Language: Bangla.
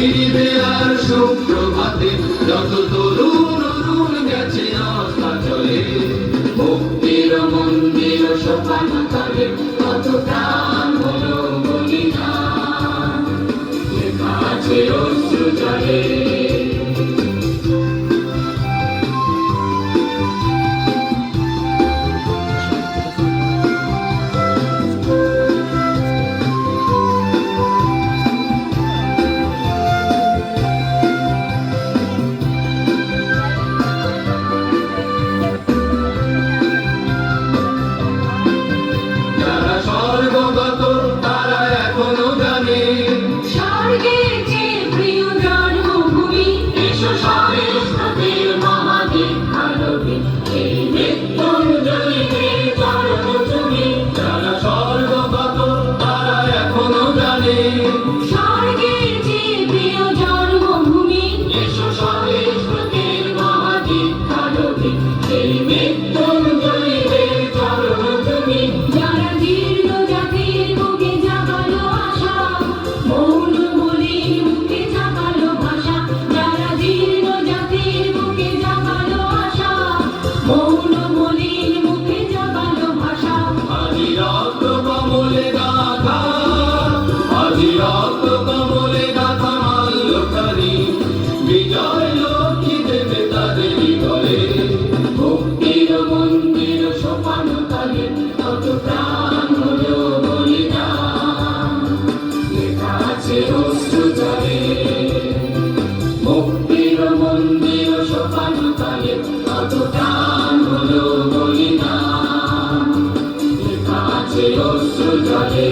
ফিরিবে আর সুপ্রভাতে, যত তরুণ অরুণ গেছে চলে ভক্তির মন্দির সোপান তলে কত প্রাণ হলো বলিদান। লেখা আছে অশ্রু জলে। ভাসছে অশ্রু জলে মুক্তির মন্দির সোপান কালে কত টান হলো বলিদান। ভাসছে অশ্রু জলে